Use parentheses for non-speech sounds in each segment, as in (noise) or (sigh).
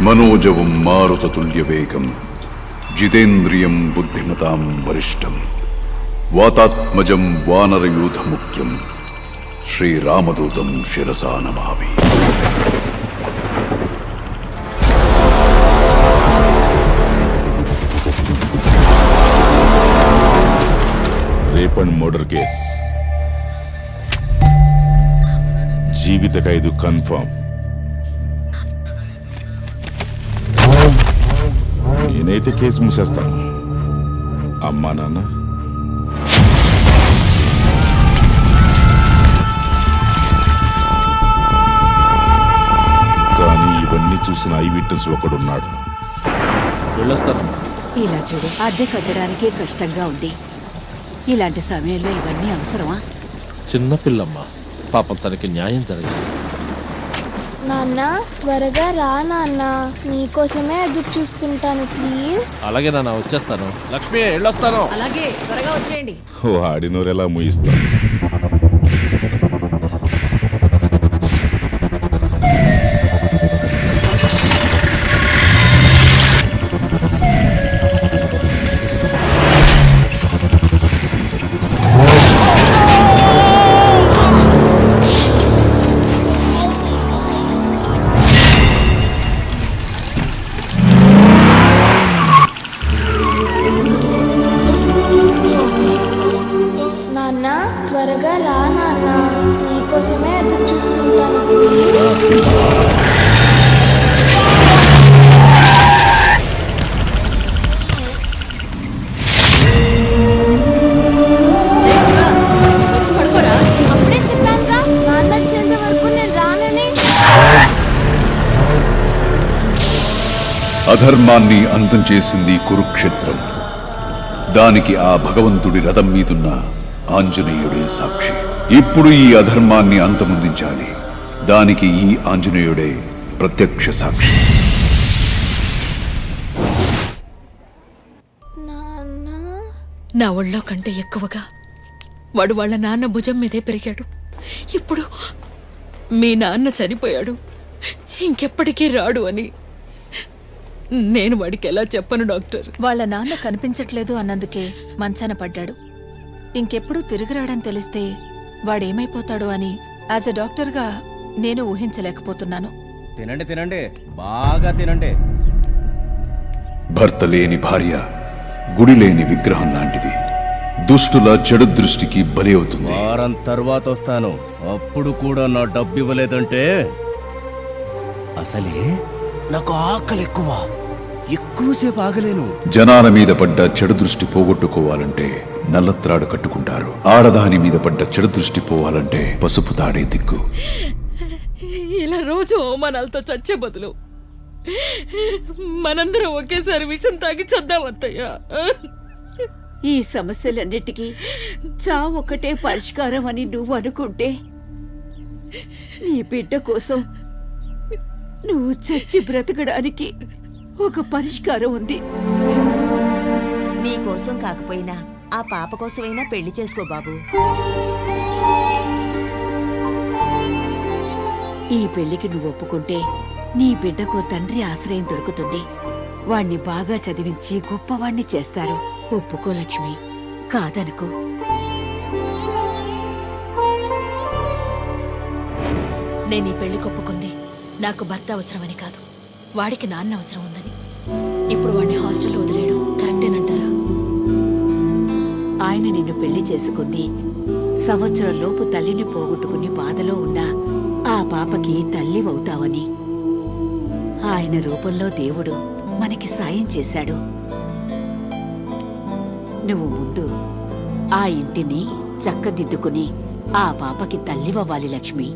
మనోజవం మారుతతుల్యవేగం జితేంద్రియం బుద్ధిమతాం వరిష్టం వాతాత్మజం వానరయూధముఖ్యం శ్రీరామదూతం శిరసా నమామి rape and murder case జీవిత ఖైదు confirm నేనైతే కేసు మూసేస్తాను. అమ్మా నాన్న. కానీ ఇవన్నీ చూసిన ఐ విట్నెస్ ఒకడున్నాడు. వెళ్ళొస్తాను ఇలా చూడు అద్దె కట్టడానికే కష్టంగా ఉంది. ఇలాంటి సమయంలో ఇవన్నీ అవసరమా? చిన్నపిల్లమ్మ పాపం తనకి న్యాయం జరగాలి నాన్న త్వరగా రా నాన్న. నీకోసమే ఎదురు చూస్తుంటాను ప్లీజ్. అలాగే నాన్న వచ్చేస్తాను. లక్ష్మి వెళ్ళొస్తాను. అలాగే త్వరగా వచ్చేయండి. వాడినోరెలా ముయిస్తాను. త్వరగా రా నాన్న. నీకోసమే ఎదురు చూస్తుంటాను. ప్లీజ్ వచ్చి పడుకోరా? అప్పుడే చెప్పానుగా నాన్న వచ్చేంత వరకు నేను రానని. అధర్మాన్ని అంతం చేసింది కురుక్షేత్రం. దానికి ఆ భగవంతుడి రథం మీదున్న ఆంజనేయుడే సాక్షి. ఇప్పుడు ఈ అధర్మాన్ని అంతమొందించాలి. దానికి ఈ ఆంజనేయుడే ప్రత్యక్ష సాక్షి. నాన్న? నా ఒళ్ళో కంటే ఎక్కువగా వాడు వాళ్ళ నాన్న భుజం మీదే పెరిగాడు. ఇప్పుడు మీ నాన్న చనిపోయాడు. ఇంకెప్పటికీ రాడు అని నేను వాడికి ఎలా చెప్పను డాక్టర్? వాళ్ళ నాన్న కనిపించట్లేదు అన్నందుకే మంచాన పడ్డాడు. ఇంకెప్పుడు తిరిగి రాడని తెలిస్తే వాడేమైపోతాడో అని యాజ్ ఎ డాక్టర్గా నేను ఊహించలేకపోతున్నాను. తినండి తినండి. బాగా తినండి. భర్త లేని భార్య గుడి లేని విగ్రహం లాంటిది. దుష్టుల చెడు దృష్టికి బలి అవుతుంది. వారం తర్వాత వస్తాను. అప్పుడు కూడా నా డబ్బు ఇవ్వలేదంటే అసలే నాకు ఆకలి ఎక్కువ. ఎక్కువసేపు ఆగలేను. జనాల మీద పడ్డ చెడు దృష్టి పోగొట్టుకోవాలంటే నల్లత్రాడు కట్టుకుంటారు. ఆడదాని మీద పడ్డ చెడు దృష్టి పోవాలంటే పసుపు తాడే దిక్కు. ఇలా రోజు అవమానాలతో చచ్చే బదులు మనందరం ఒకేసారి విషం తాగి చద్దామత్తయ్యా ఈ సమస్యలన్నిటికీ చావు ఒకటే పరిష్కారం అని నువ్వు అనుకుంటే నీ బిడ్డ కోసం నువ్వు చచ్చి బ్రతకడానికి ఒక పరిష్కారం ఉంది. నీ కోసం కాకపోయినా ఆ పాప కోసమైనా పెళ్ళి చేసుకో బాబు. ఈ పెళ్ళికి నువ్వు ఒప్పుకుంటే నీ బిడ్డకు తండ్రి ఆశ్రయం దొరుకుతుంది. వాణ్ణి బాగా చదివించి గొప్పవాణ్ణి చేస్తారు. ఒప్పుకో లక్ష్మి. కాదనుకో. నేను ఈ పెళ్ళి కొప్పుకుంది నాకు భర్త అవసరమని కాదు. వాడికి నాన్న అవసరం ఉందని. ఇప్పుడు వాడిని హాస్టల్లో వదిలేయడం. ఆయన నిన్ను పెళ్ళి చేసుకుంది. సంవత్సరంలోపు తల్లిని పోగొట్టుకుని బాధలో ఉన్న ఆ పాపకి తల్లి అవుతావని. ఆయన రూపంలో దేవుడు మనకి సాయం చేశాడు. నువ్వు ముందు ఆ ఇంటిని చక్కదిద్దుకుని ఆ పాపకి తల్లివ్వాలి లక్ష్మి.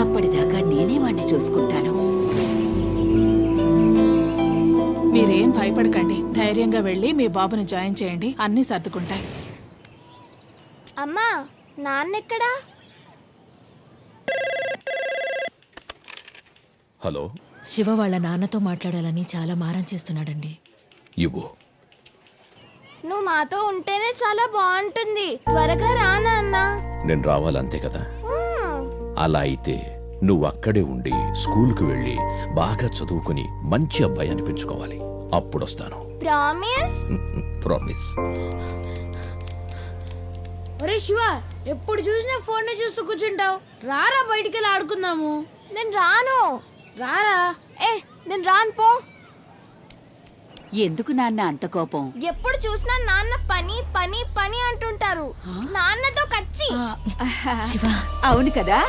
అప్పటిదాకా నేనే వాణ్ణి చూసుకుంటాను. మీరేం భయపడకండి. ధైర్యంగా వెళ్ళి మీ బాబుని జాయిన్ చేయండి. అన్నీ సర్దుకుంటాయి. అమ్మా నాన్న ఎక్కడా హలో. శివ వాళ్ళ నాన్నతో మాట్లాడాలని చాలా మారం చేస్తున్నాడండి. ఇవ్వు. నువ్వు మాతో ఉంటేనే చాలా బాగుంటుంది. త్వరగా రా నాన్న. నేను రావాలంతే కదా. అలా అయితే నువ్వు అక్కడే ఉండి స్కూల్కి వెళ్ళి బాగా చదువుకుని మంచి అబ్బాయి అనిపించుకోవాలి. అప్పుడొస్తాను. ప్రామిస్? (laughs) ప్రామిస్. ఒరే శివ ఎప్పుడు చూసినా ఫోన్ చూస్తూ కూర్చుంటావు. రారా బయటికి వెళ్ళి ఆడుకుందాము. నేను రాను. రారా? ఏ నేను రాను పో. ఎందుకు నాన్న అంత కోపం? ఎప్పుడు చూసినా నాన్న పని పని పని అంటుంటారు. నాన్నతో కచ్చి. అవును కదా.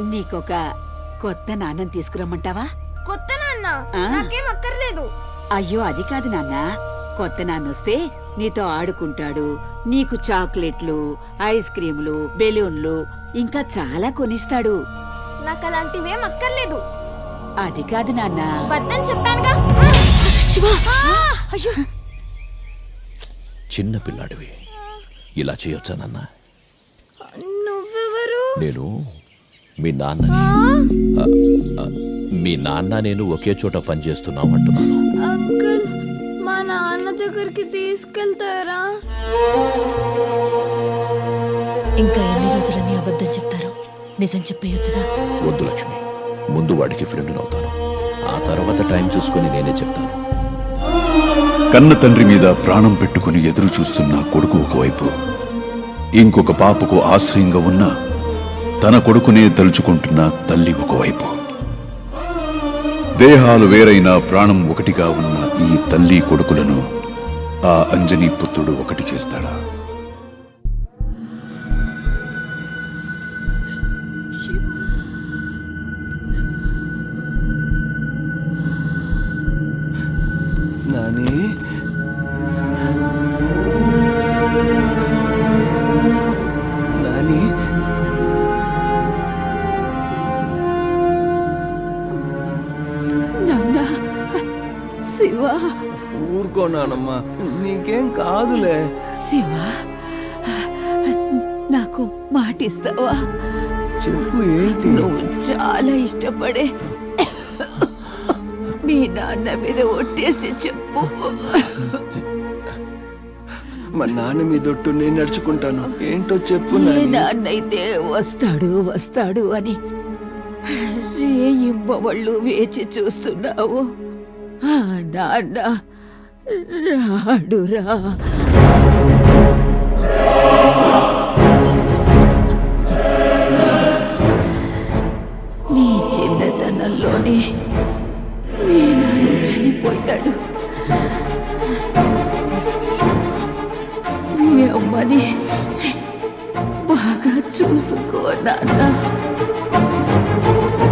నీకొక కొత్త నాన్నం తీసుకురమ్మంటావా? కొత్త నాన్న. నాకేం అక్కర్లేదు. అయ్యో అది కాదు నాన్న. కొత్త నాన్నొస్తే నీతో ఆడుకుంటాడు. నీకు చాక్లెట్లు ఐస్ క్రీములు బెలూన్లు ఇంకా చాలా కొనిస్తాడు. నాకు అలాంటివేం అక్కర్లేదు. అది కాదు నాన్న. వద్దని చెప్పానుగా. ఆ! అయ్యో! చిన్న పిల్లాడివి. ఇలా చేయొచ్చా నాన్న? నువ్వెవరు? నేను మీ నాన్నని ఆ, ఆ, మీ నాన్న నేను ఒకే చోట పనిచేస్తున్నాం అంటున్నాను అంకుల్ మా నాన్న దగ్గరికి తీసుకెళ్తారా? ఇంకా ఎన్ని రోజులని అబద్ధం చెప్తారు నిజం చెప్పేయొచ్చుగా. వద్దు లక్ష్మి ముందు వాడికి ఫ్రెండ్ అవుతాను. ఆ తర్వాత టైం చూసుకొని నేనే చెప్తాను. కన్న తండ్రి మీద ప్రాణం పెట్టుకుని ఎదురు చూస్తున్న కొడుకు ఒకవైపు ఇంకొక పాపకు ఆశ్రయంగా ఉన్న తన కొడుకునే తలుచుకుంటున్న తల్లి ఒకవైపు. దేహాలు వేరైన ప్రాణం ఒకటిగా ఉన్న ఈ తల్లి కొడుకులను ఆ అంజనీ పుత్రుడు ఒకటి చేస్తాడా? ఊరుకో నానమ్మా నీకేం కాదులే. శివ నాకు మాటిస్తావా? చెప్పు ఏంటి? నువ్వు చాలా ఇష్టపడే మీ నాన్న మీద ఒట్టేసి చెప్పు. మా నాన్న మీ దొట్టు నేను నడుచుకుంటాను. ఏంటో చెప్పు ఏ నాని. నాన్నైతే వస్తాడు వస్తాడు అని రేయింబవళ్ళు వేచి చూస్తున్నావు. నాన్న రాడురా. నీ చిన్నతనంలోనే మీ నాన్న చనిపోయాడు. మీ అమ్మని బాగా చూసుకో నాన్న.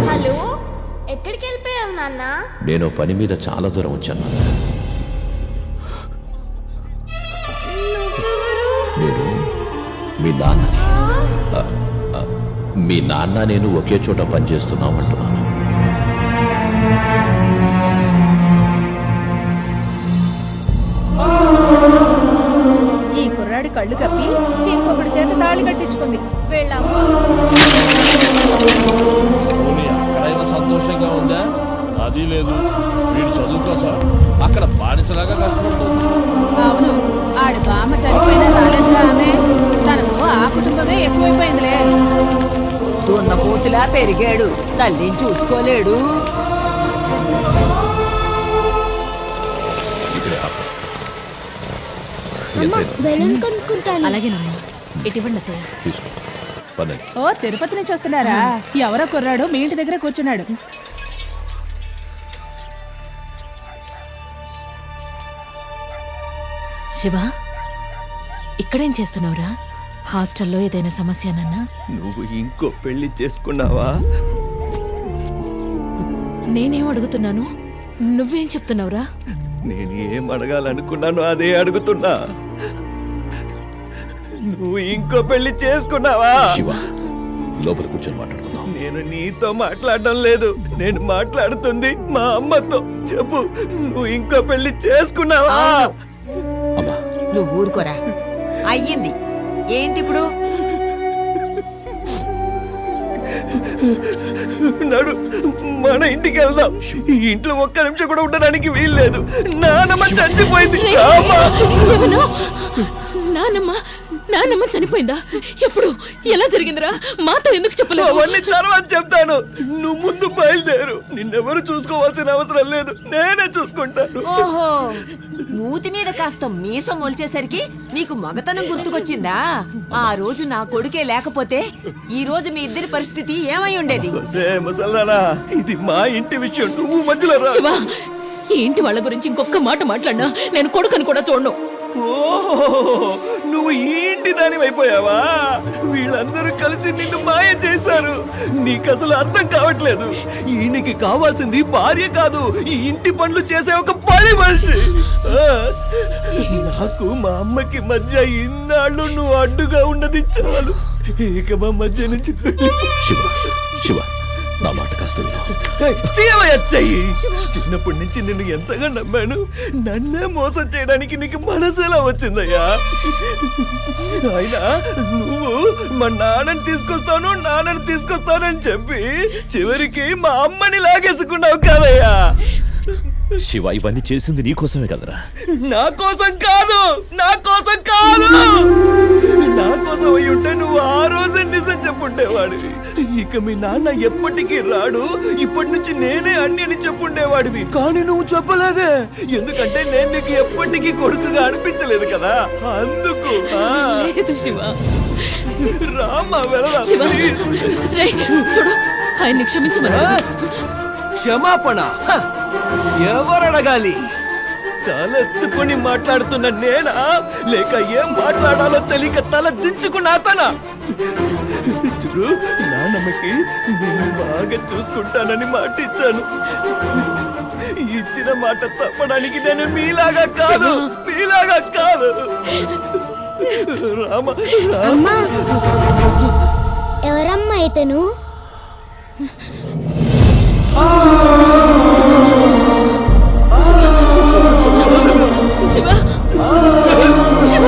హలో ఎక్కడికి వెళ్ళిపోయావు నాన్న? నేను పని మీద చాలా దూరం వచ్చాను. నాన్న. మీ నాన్నని మీ నాన్న నేను ఒకే చోట పనిచేస్తున్నాం అంటున్నాను. ఈ కుర్రాడి కళ్ళు కప్పి ఇంకొకటి చేత తాళి కట్టించుకుంది. వెళ్ళాము సంతోషంగా ఉందా? అది లేదు. దున్నపోతులా పెరిగాడు. తల్లిని చూసుకోలేడు. ఇక్కడే ఆపు. అమ్మ ఎంతైనా బెలూన్ కొనుక్కుంటాను. అలాగేనమ్మా. ఇటువంటి అత్తయ్య. తీసుకో. పదండి. ఓ తిరుపతి నుంచి వస్తున్నారా? ఎవరో కుర్రాడు మీ ఇంటి దగ్గర కూర్చున్నాడు. శివ ఇక్కడేం చేస్తున్నావురా? హాస్టల్లో ఏదైనా సమస్యనన్నా నువ్వు ఇంకో పెళ్ళి చేసుకున్నావా? నేనేం అడుగుతున్నాను? నువ్వేం చెప్తున్నావురా? నేను ఏం అడగాలనుకున్నానో అదే అడుగుతున్నా. నువ్వు ఇంకో పెళ్ళి చేసుకున్నావా? శివ లోపల కూర్చొని మాట్లాడుకుందాం. నేను నీతో మాట్లాడడం లేదు. నేను మాట్లాడుతుంది మా అమ్మతో. చెప్పు నువ్వు ఇంకో పెళ్ళి చేసుకున్నావా? అమ్మా నువ్వు ఊరుకోరా. అయ్యింది. ఏంటి ఇప్పుడు నడు మన ఇంటికి వెళ్దాం. ఈ ఇంట్లో ఒక్క నిమిషం కూడా ఉండడానికి వీల్లేదు. నానమ్మ చచ్చిపోయింది. నానమ్మ నాన్నమ్మ చనిపోయిందా? ఎప్పుడు? ఎలా జరిగిందిరా? మాతో ఎందుకు చెప్పలేదు? అవన్నీ తర్వాత చెప్తాను. నువ్వు ముందు బయలుదేరు. నిన్నెవరు చూసుకోవాల్సిన అవసరం లేదు. నేనే చూసుకుంటాను. ఓహో. మూతి మీద కాస్త మీసం మొలిచేసరికి నీకు మగతనం గుర్తుకొచ్చిందా? ఆ రోజు నా కొడుకే లేకపోతే ఈ రోజు మీ ఇద్దరి పరిస్థితి ఏమై ఉండేది? సే ముసల్దానా ఇది మా ఇంటి విషయం. నువ్వు మధ్యలో రా. శివ ఈ ఇంటి వాళ్ళ గురించి ఇంకొక మాట మాట్లాడినా నేను కొడుకని కూడా చూడను. ఓహో. నువ్వు ఏంటి ఇంటి దాని అయిపోయావా వీళ్ళందరూ కలిసి నిన్ను మాయ చేశారు. నీకు అసలు అర్థం కావట్లేదు. ఈయనకి కావాల్సింది భార్య కాదు. ఈ ఇంటి పనులు చేసే ఒక పని మనిషి. నాకు మా అమ్మకి మధ్య ఇన్నాళ్ళు నువ్వు అడ్డుగా ఉన్నది చాలు. ఇక మా మధ్య నుంచి శివ శివ. నా మాట కాస్త చెయ్యి. చిన్నప్పటి నుంచి నిన్ను ఎంతగా నమ్మాను నన్నే మోసం చేయడానికి నీకు మనసులా వచ్చిందయ్యా? అయినా నువ్వు మా నాన్నని తీసుకొస్తాను నాన్నని తీసుకొస్తానని చెప్పి చివరికి మా అమ్మని లాగేసుకున్నావు కదయ్యా. శివ ఇవన్నీ చేసింది నీకోసమే కదరా. నా కోసం కాదు! నా కోసం కాదు! నా కోసం అయి ఉంటే నువ్వు ఆ రోజే నిజం చెప్పుండేవాడివి. ఇక మీ నాన్న ఎప్పటికీ రాడు. ఇప్పటి నుంచి నేనే అన్ని అని చెప్పుండేవాడివి. కానీ నువ్వు చెప్పలేదే. ఎందుకంటే నేను నీకు ఎప్పటికీ కొడుకుగా అనిపించలేదు కదా. అందుకు లేదు శివ. ప్లీజ్. రేయ్, చూడు ఆయన్ని క్షమించమని? క్షమాపణ. హ! ఎవరు అడగాలి తలెత్తుకుని మాట్లాడుతున్న నేనా? లేక ఏం మాట్లాడాలో తెలియక తల దించుకున్న అతనా? చూడు నాన్నమ్మకి నేను బాగా చూసుకుంటానని మాట ఇచ్చాను ఇచ్చిన మాట తప్పడానికి నేను మీలాగా కాదు మీలాగా కాదు. రామ రామ. అమ్మా. ఎవరమ్మా ఇతను?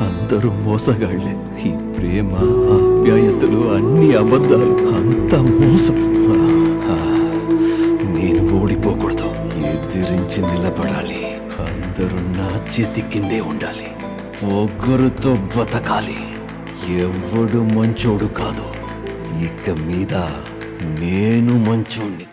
అందరూ మోసగాళ్ళే. ఈ ప్రేమ ఆప్యాయతలు అన్ని అబద్ధాలు. అంత మోసం. నేను ఓడిపోకూడదు. ఎదిరించి నిలబడాలి. అందరూ నా చేతి కిందే ఉండాలి. పొగరుతో బతకాలి. ఎవడు మంచోడు కాదు. ఇక మీద నేను మంచోడిని